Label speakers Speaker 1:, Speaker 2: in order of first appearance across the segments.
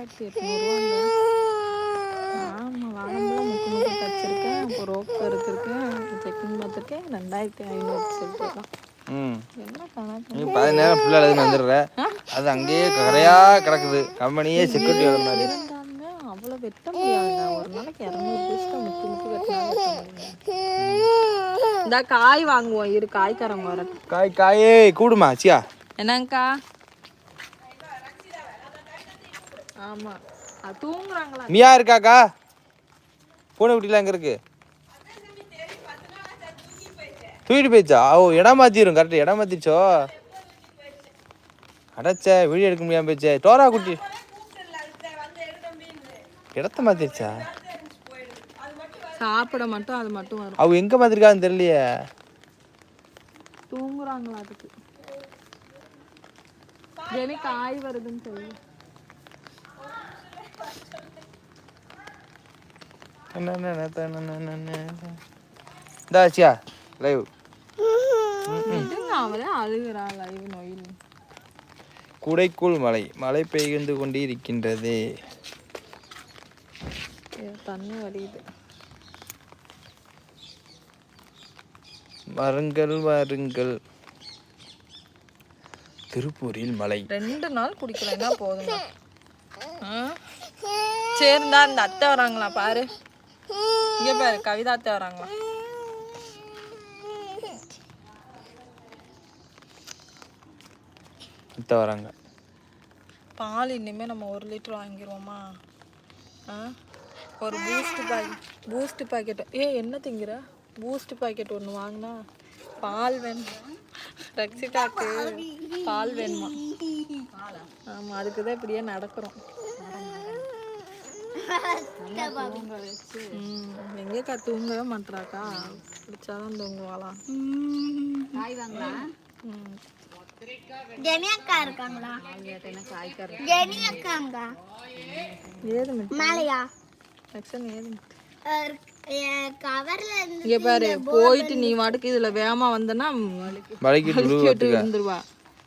Speaker 1: ரெண்டாயிரத்தி எட்நூறுவாங்க ஆமாம் வாழம்பழம் முக்கு முக்கு தச்சிருக்கேன் அப்போ ரோப் எடுத்திருக்கேன் செக்கிங் பார்த்துருக்கேன். ரெண்டாயிரத்தி ஐநூறு சொல்லிட்டு தான்
Speaker 2: ம்.
Speaker 1: என்ன கணக்கு?
Speaker 2: நீ பாதி நேரம் ஃபுல்லாக எழுதுன்னு வந்துடுற. அது அங்கேயே கரையா கிடக்குது. கம்பெனியே செக்யூரிட்டி மாதிரி.
Speaker 1: இருந்தாலுமே அவ்வளோ வெட்ட முடியாதுங்க. ஒரு நாளைக்கு இரநூறு பீஸ் தான் முக்கு முக்கு வெட்டினா இந்த காய் வாங்குவோம். இரு காய்க்காரங்க வர.
Speaker 2: காய் காயே கூடுமா சியா?
Speaker 1: என்னங்கக்கா? ஆமா. தூங்குறாங்களா?
Speaker 2: மியா இருக்காக்கா? பூனை குட்டிலாம் எங்கே இருக்கு? தூக்கிட்டு போயிடுச்சா? ஓ இடம் மாற்றிடும் கரெக்ட் இடம் மாற்றிச்சோ அடைச்ச வீடியோ எடுக்க முடியாம போயிடுச்சே. டோரா குட்டி. இடத்த மாத்திருச்சா?
Speaker 1: சாப்பிட மட்டும் அது மட்டும் வரும்.
Speaker 2: அவ எங்க மாத்திருக்கான்னு தெரியலையே.
Speaker 1: தூங்குறாங்களா அதுக்கு? ஜெனி காய் வருதுன்னு சொல்லி
Speaker 2: இந்தாச்சியா லைவ் குடைக்குள் மழை. மழை பெய்து கொண்டே இருக்கின்றது
Speaker 1: தண்ணி
Speaker 2: வருங்கள் வாருங்கள். திருப்பூரில் மழை.
Speaker 1: ரெண்டு நாள் குடிக்கலைன்னா போதுங்க ஆ? சரி இந்தா அத்தை வராங்களா பாரு. இங்க பாரு கவிதா அத்தை வராங்களா?
Speaker 2: இத்த வராங்க.
Speaker 1: பால் இனிமே நம்ம ஒரு லிட்டர் வாங்கிடுவோமா ஆ? ஒரு பூஸ்ட் பாக்கெட் பூஸ்ட் பாக்கெட் ஏ என்ன திங்கிற? பூஸ்ட் பாக்கெட் ஒன்று வாங்கினா பால் வேணும்? ரக்ஷிதாக்கு பால் வேணுமா? ஆமாம் அதுக்கு தான் இப்படியே நடக்கிறோம். எங்கேக்கா தூங்கவே மாட்றாக்கா? பிடிச்சாதான் தூங்குவாளாம். ம்.
Speaker 3: ஜெனி அக்கா இருக்காங்களா? ஜெனி அக்காங்க
Speaker 1: ஏது மிட்டு?
Speaker 3: மேலையா?
Speaker 1: செக்ஷன் ஏது மிட்டு?
Speaker 3: கவர்ல இருந்து
Speaker 1: இங்க பாரு போயிட்டு நீ வாட்டுக்கு இதுல வேகமா வந்தனா வலிக்கிட்டு விழுந்துருவா.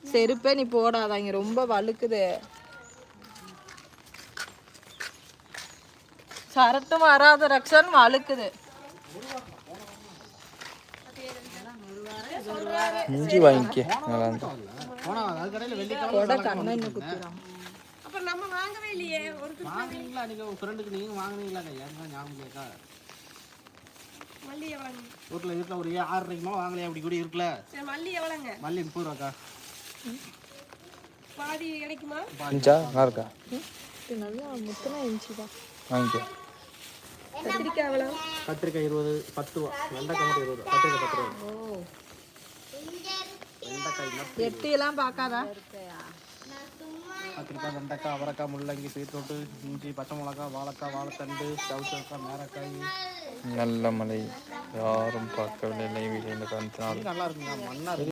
Speaker 1: செருப்பே நீ போடாத இங்க ரொம்ப வழுக்குது. சரட்டும் வராத ரக்ஷன் வழுக்குது.
Speaker 2: இஞ்சி வாங்கிக்க நல்லா இருந்தா.
Speaker 1: கொடை கண்ணை இன்னும் குத்துறான்.
Speaker 4: வாங்குனீங்களா நீங்க உங்க ஃப்ரெண்டுக்கு நீங்க வாங்குனீங்களா ஏன் ஞாபகம் வீட்டில் வீட்டில் ஒரு ஏ- ஆறரைக்கு மேலே வாங்கலையா? அப்படி கூட இருக்குல்ல. மல்லி எவ்வளோங்க மல்லி முப்பது ரூபாக்கா.
Speaker 2: இஞ்சா நல்லா இருக்கா?
Speaker 1: இது நல்லா முத்துனா இன்ச்சு தான்.
Speaker 2: வாங்கிக்க.
Speaker 4: கத்திரிக்காய் இருபது பத்து ரூபா. வெண்டைக்காய் மட்டும் இருபது ரூபா. கத்திரிக்காய் பத்து ரூபா. வெண்டைக்காய்
Speaker 1: எட்டி எல்லாம் பார்க்காதா?
Speaker 4: கத்திரிக்காய் வெண்டைக்காய் அவரைக்காய் முள்ளங்கி பீட்ரூட்டு இஞ்சி பச்சை மிளகா வாழைக்காய் வாழைத்தண்டு சவுச்சக்காய் மேரக்காய்.
Speaker 2: நல்ல மழை. யாரும் பார்க்கவில்லை.
Speaker 4: நல்லா இருக்குங்க. மண்ணா இருக்கு.